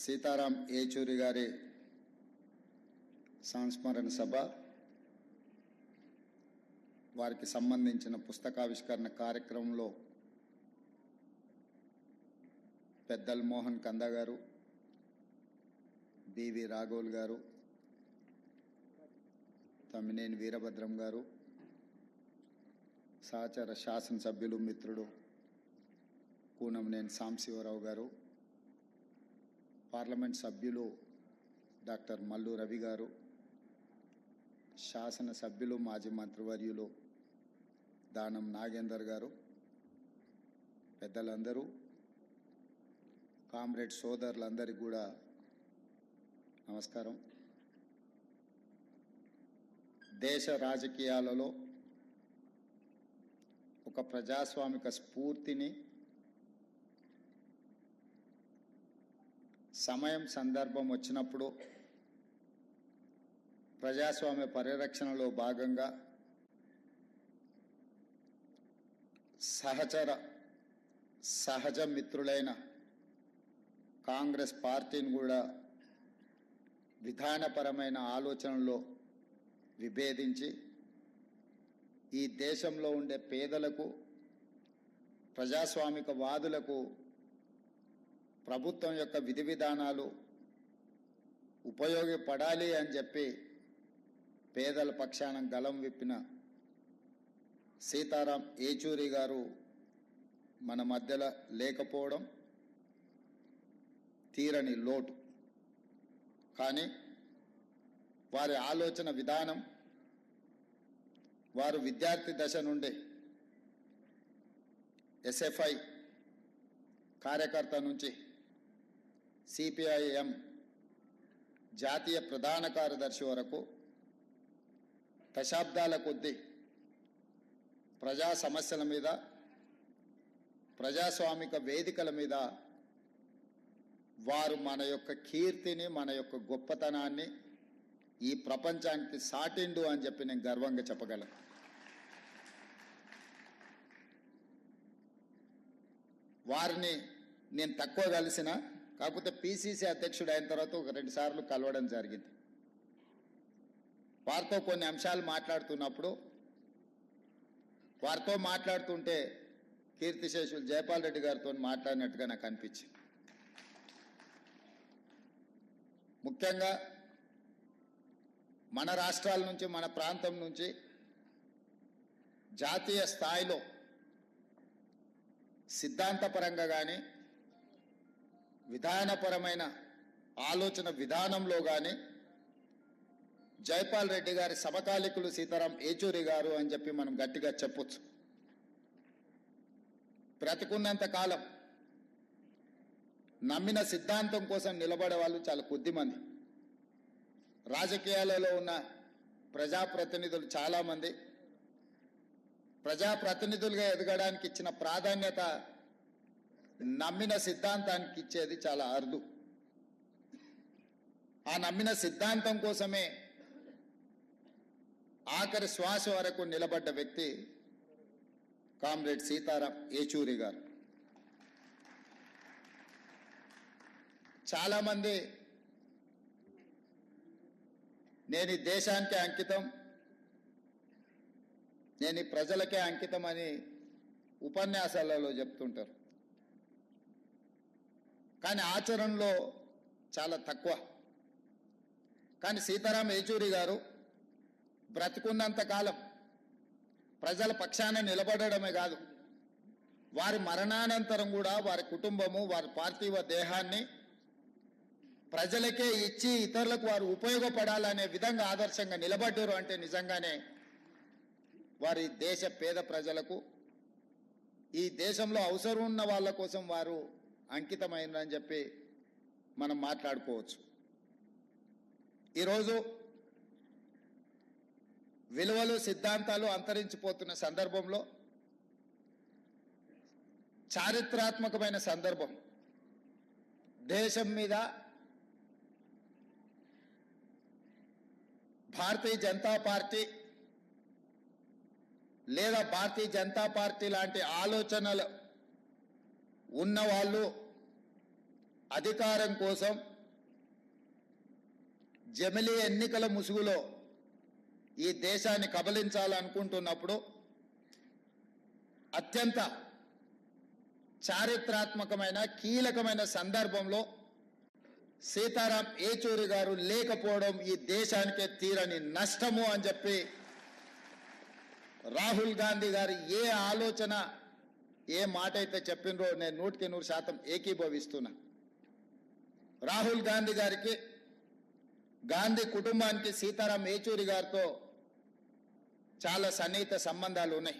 సీతారాం ఏచూరి గారి సంస్మరణ సభ వారికి సంబంధించిన పుస్తకావిష్కరణ కార్యక్రమంలో పెద్దల్ మోహన్ కంద గారు బివి రాఘోల్ గారు తమ్మినేని వీరభద్రం గారు సహచర శాసనసభ్యులు మిత్రుడు కూనంనేని సాంశివరావు గారు పార్లమెంట్ సభ్యులు డాక్టర్ మల్లు రవి గారు శాసన సభ్యులు మాజీ మంత్రివర్యులు దానం నాగేందర్ గారు పెద్దలందరూ కామ్రేడ్ సోదరులందరికీ కూడా నమస్కారం. దేశ రాజకీయాలలో ఒక ప్రజాస్వామిక స్ఫూర్తిని సమయం సందర్భం వచ్చినప్పుడు ప్రజాస్వామ్య పరిరక్షణలో భాగంగా సహచర సహజ మిత్రులైన కాంగ్రెస్ పార్టీని కూడా విధానపరమైన ఆలోచనలో విభేదించి ఈ దేశంలో ఉండే పేదలకు ప్రజాస్వామిక వాదులకు ప్రభుత్వం యొక్క విధి విధానాలు ఉపయోగపడాలి అని చెప్పి పేదల పక్షాన గలం విప్పిన సీతారాం ఏచూరి గారు మన మధ్యలో లేకపోవడం తీరని లోటు. కానీ వారి ఆలోచన విధానం వారు విద్యార్థి దశ నుండి ఎస్ఎఫ్ఐ కార్యకర్త నుంచి సిపిఐఎం జాతీయ ప్రధాన కార్యదర్శి వరకు దశాబ్దాల కొద్దీ ప్రజా సమస్యల మీద ప్రజాస్వామిక వేదికల మీద వారు మన యొక్క కీర్తిని మన యొక్క గొప్పతనాన్ని ఈ ప్రపంచానికి సాటిండు అని చెప్పి నేను గర్వంగా చెప్పగలను. వారిని నేను తక్కువ కలిసిన కాకపోతే పిసిసి అధ్యక్షుడు అయిన తర్వాత ఒక రెండు సార్లు కలవడం జరిగింది. వారితో కొన్ని అంశాలు మాట్లాడుతున్నప్పుడు వారితో మాట్లాడుతుంటే కీర్తిశేషులు జయపాల్ రెడ్డి గారితో మాట్లాడినట్టుగా నాకు అనిపించింది. ముఖ్యంగా మన రాష్ట్రాల నుంచి మన ప్రాంతం నుంచి జాతీయ స్థాయిలో సిద్ధాంతపరంగా కానీ విధానపరమైన ఆలోచన విధానంలో కానీ జైపాల్ రెడ్డి గారి సమకాలికులు సీతారాం ఏచూరి గారు అని చెప్పి మనం గట్టిగా చెప్పొచ్చు. బ్రతికున్నంత కాలం నమ్మిన సిద్ధాంతం కోసం నిలబడే వాళ్ళు చాలా కొద్దిమంది. రాజకీయాలలో ఉన్న ప్రజాప్రతినిధులు చాలామంది. ప్రజాప్రతినిధులుగా ఎదగడానికి ఇచ్చిన ప్రాధాన్యత నమ్మిన సిద్ధాంతానికి ఇచ్చేది చాలా అరుదు. ఆ నమ్మిన సిద్ధాంతం కోసమే ఆఖరి శ్వాస వరకు నిలబడ్డ వ్యక్తి కామ్రేడ్ సీతారాం ఏచూరి గారు. చాలామంది నేను ఈ దేశానికి అంకితం నేను ఈ ప్రజలకే అంకితం అని ఉపన్యాసాలలో చెప్తుంటారు. కానీ ఆచరణలో చాలా తక్కువ. కానీ సీతారాం ఏచూరి గారు బ్రతికున్నంత కాలం ప్రజల పక్షాన నిలబడడమే కాదు వారి మరణానంతరం కూడా వారి కుటుంబము వారి పార్థివ దేహాన్ని ప్రజలకే ఇచ్చి ఇతరులకు వారు ఉపయోగపడాలనే విధంగా ఆదర్శంగా నిలబడ్డారు అంటే నిజంగానే వారి దేశ పేద ప్రజలకు ఈ దేశంలో అవసరం ఉన్న వాళ్ళ కోసం వారు అంకితమైందని చెప్పి మనం మాట్లాడుకోవచ్చు. ఈరోజు విలువలు సిద్ధాంతాలు అంతరించిపోతున్న సందర్భంలో చారిత్రాత్మకమైన సందర్భం. దేశం మీద భారతీయ జనతా పార్టీ లేదా భారతీయ జనతా పార్టీ లాంటి ఆలోచనలు ఉన్నవాళ్ళు అధికారం కోసం జమిలీ ఎన్నికల ముసుగులో ఈ దేశాన్ని కబలించాలనుకుంటున్నప్పుడు అత్యంత చారిత్రాత్మకమైన కీలకమైన సందర్భంలో సీతారాం ఏచూరి గారు లేకపోవడం ఈ దేశానికే తీరని నష్టము అని చెప్పి రాహుల్ గాంధీ గారు ఏ ఆలోచన ఏ మాట అయితే చెప్పినరో నేను నూటికి నూరు శాతం ఏకీభవిస్తున్నా. రాహుల్ గాంధీ గారికి గాంధీ కుటుంబానికి సీతారాం ఏచూరి గారితో చాలా సన్నిహిత సంబంధాలు ఉన్నాయి.